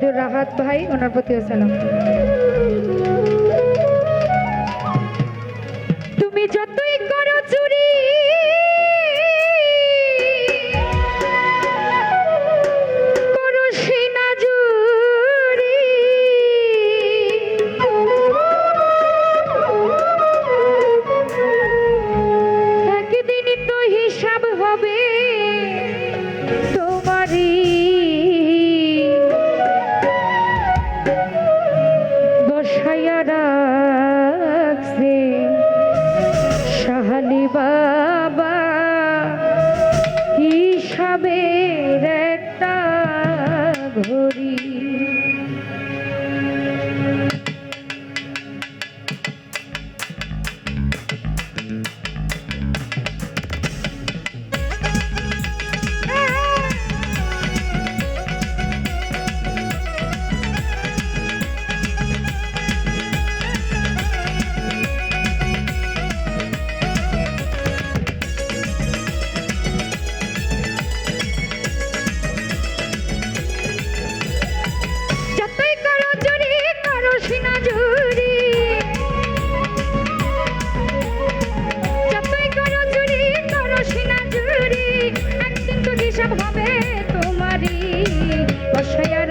রাহাত ভাই ওনার প্রতিও সালাম। neighbor. হবে তোমারই অসহায়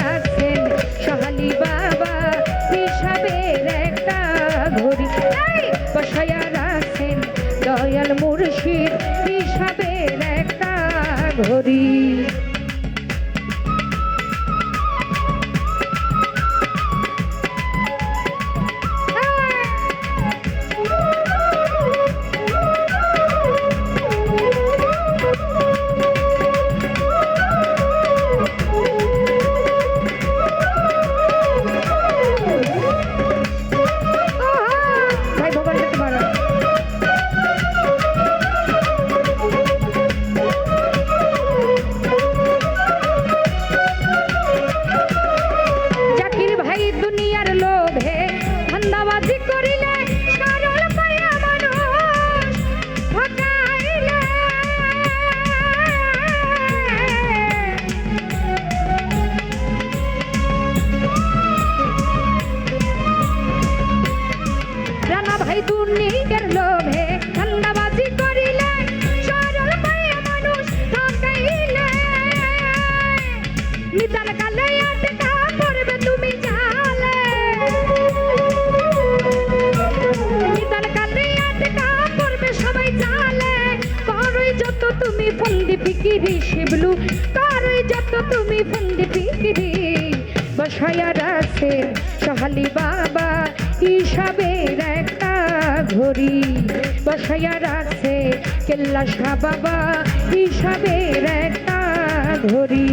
গুলু তারই যত তুমি ফন্দি পিকিরি বসায়া রাখে সহালি বাবা, হিসাবের একটা ঘড়ি। বসায়া আছে কেল্লা শাহ বাবা, হিসাবের একটা ঘড়ি।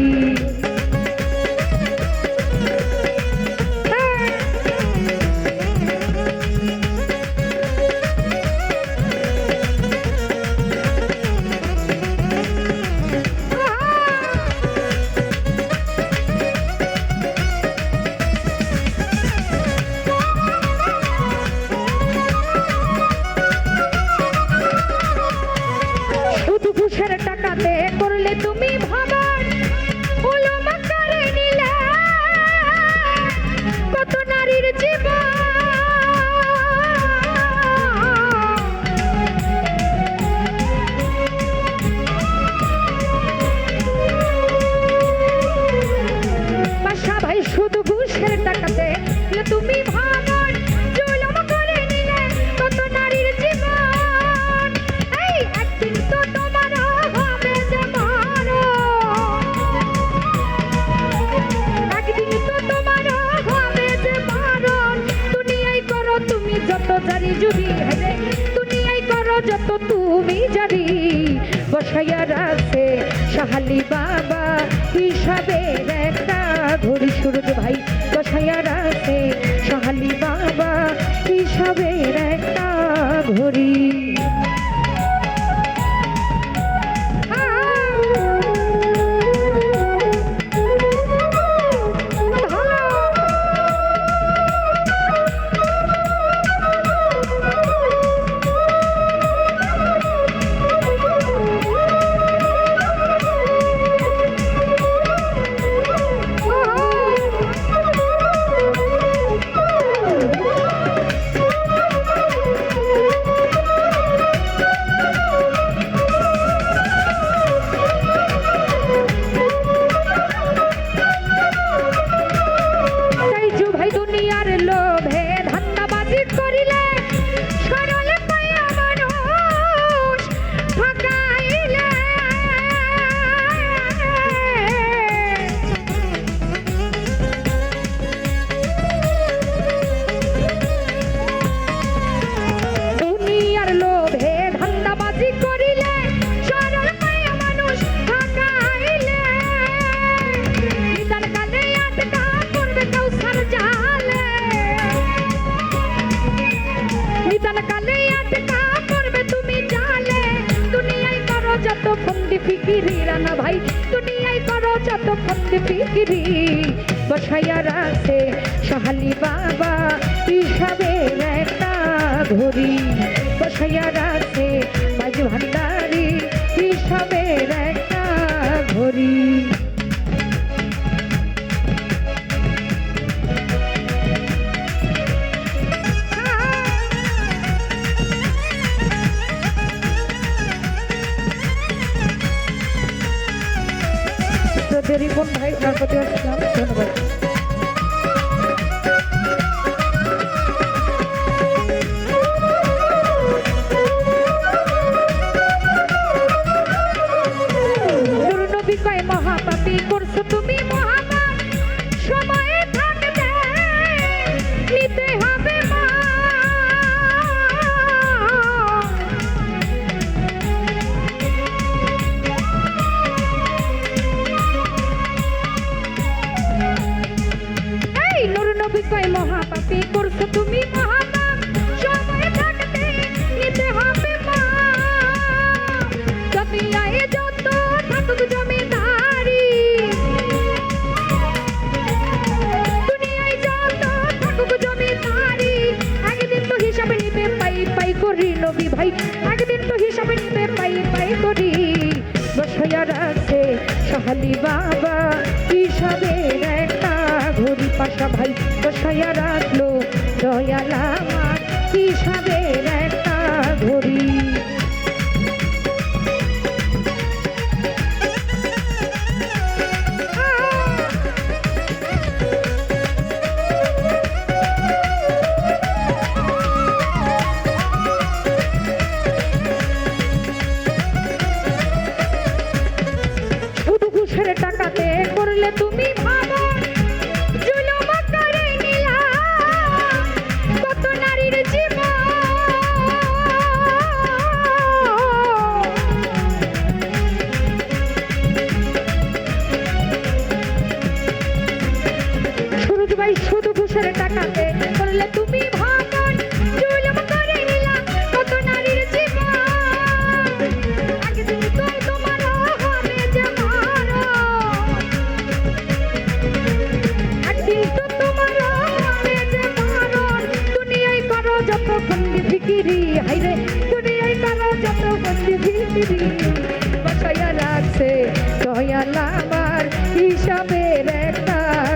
ফিকিরি রানা ভাই দুনিয়ায় করো যত ফিকিরি বসাইয়া রাখে রিপন ভাই আপনার প্রতি ধন্যবাদ। ছায়া রাখল দয়ালা আমার কি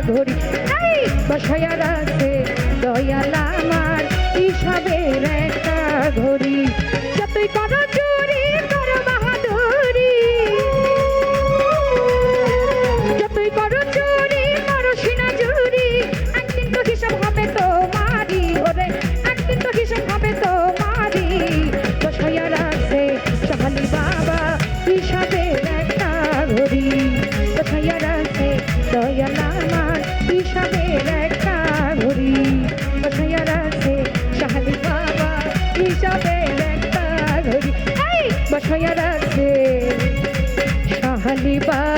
ঘড়ি। বসায়া রাখে দয়াল আমার হিসাবের একটা ঘড়ি। যতই করো বসাইয়া রাখে সাহালি বা